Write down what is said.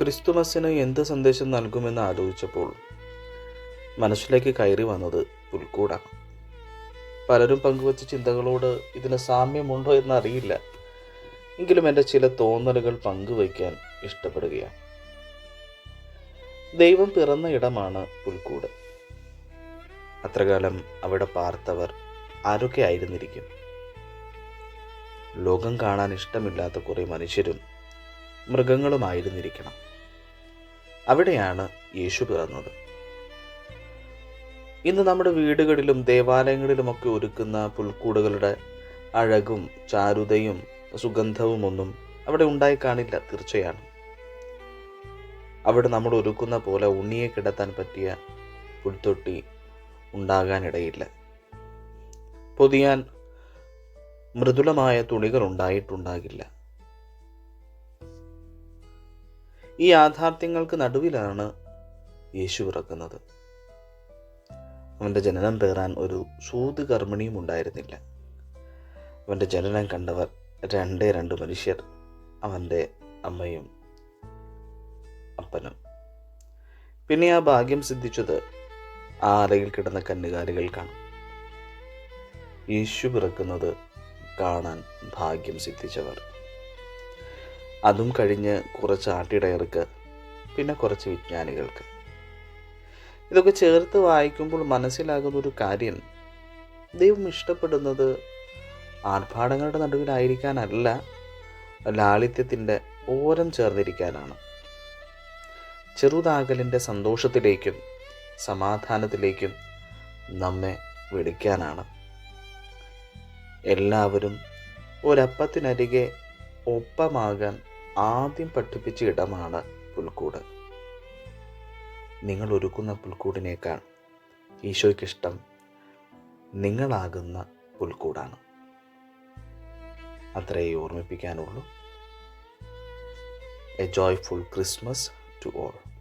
ക്രിസ്തുമസിന് എന്ത് സന്ദേശം നൽകുമെന്ന് ആലോചിച്ചപ്പോൾ മനസ്സിലേക്ക് കയറി വന്നത് പുൽക്കൂടാണ്. പലരും പങ്കുവച്ച ചിന്തകളോട് ഇതിന് സാമ്യമുണ്ടോ എന്നറിയില്ല. എങ്കിലും എന്റെ ചില തോന്നലുകൾ പങ്കുവയ്ക്കാൻ ഇഷ്ടപ്പെടുകയാണ്. ദൈവം പിറന്ന ഇടമാണ് പുൽക്കൂട്. അത്രകാലം അവിടെ പാർത്തവർ ആരൊക്കെ ആയിരുന്നിരിക്കും? ലോകം കാണാൻ ഇഷ്ടമില്ലാത്ത കുറേ മനുഷ്യരും മൃഗങ്ങളുമായിരുന്നിരിക്കണം അവിടെയാണ് യേശു പിറന്നത്. ഇന്ന് നമ്മുടെ വീടുകളിലും ദേവാലയങ്ങളിലുമൊക്കെ ഒരുക്കുന്ന പുൽക്കൂടുകളുടെ അഴകും ചാരുതയും സുഗന്ധവും ഒന്നും അവിടെ ഉണ്ടായി കാണില്ല തീർച്ചയാണ്. അവിടെ നമ്മൾ ഒരുക്കുന്ന പോലെ ഉണ്ണിയെ കിടത്താൻ പറ്റിയ പുൽത്തൊട്ടി ഉണ്ടാകാനിടയില്ല. പൊതിയാൻ മൃദുലമായ തുണികൾ ഉണ്ടായിട്ടുണ്ടാകില്ല. ഈ യാഥാർത്ഥ്യങ്ങൾക്ക് നടുവിലാണ് യേശു പിറക്കുന്നത്. അവന്റെ ജനനം പേറാൻ ഒരു സൂത് കർമ്മിണിയും ഉണ്ടായിരുന്നില്ല. അവന്റെ ജനനം കണ്ടവർ രണ്ടേ രണ്ട് മനുഷ്യർ അവന്റെ അമ്മയും അപ്പനും. പിന്നെ ആ ഭാഗ്യം സിദ്ധിച്ചത് ആ അലയിൽ കിടന്ന കന്നുകാലികൾക്കാണ് യേശു പിറക്കുന്നത് കാണാൻ ഭാഗ്യം സിദ്ധിച്ചവർ. അതും കഴിഞ്ഞ് കുറച്ച് ആട്ടിടയർക്ക് പിന്നെ കുറച്ച് വിജ്ഞാനികൾക്ക്. ഇതൊക്കെ ചേർത്ത് വായിക്കുമ്പോൾ മനസ്സിലാകുന്ന ഒരു കാര്യം ദൈവം ഇഷ്ടപ്പെടുന്നത് ആർഭാടങ്ങളുടെ നടുവിലായിരിക്കാനല്ല ലാളിത്യത്തിന്റെ ഓരം ചേർന്നിരിക്കാനാണ്. ചെറുതാകലിന്റെ സന്തോഷത്തിലേക്കും സമാധാനത്തിലേക്കും നമ്മെ വിളിക്കാനാണ്. എല്ലാവരും ഒരപ്പത്തിനരികെ ഒപ്പമാകാൻ ആദ്യം പഠിപ്പിച്ച ഇടമാണ് പുൽക്കൂട്. നിങ്ങൾ ഒരുക്കുന്ന പുൽക്കൂടിനേക്കാൾ ഈശോയ്ക്കിഷ്ടം നിങ്ങളാകുന്ന പുൽക്കൂടാണ്. അത്രയേ ഓർമ്മിപ്പിക്കാനുള്ളൂ. A joyful Christmas to all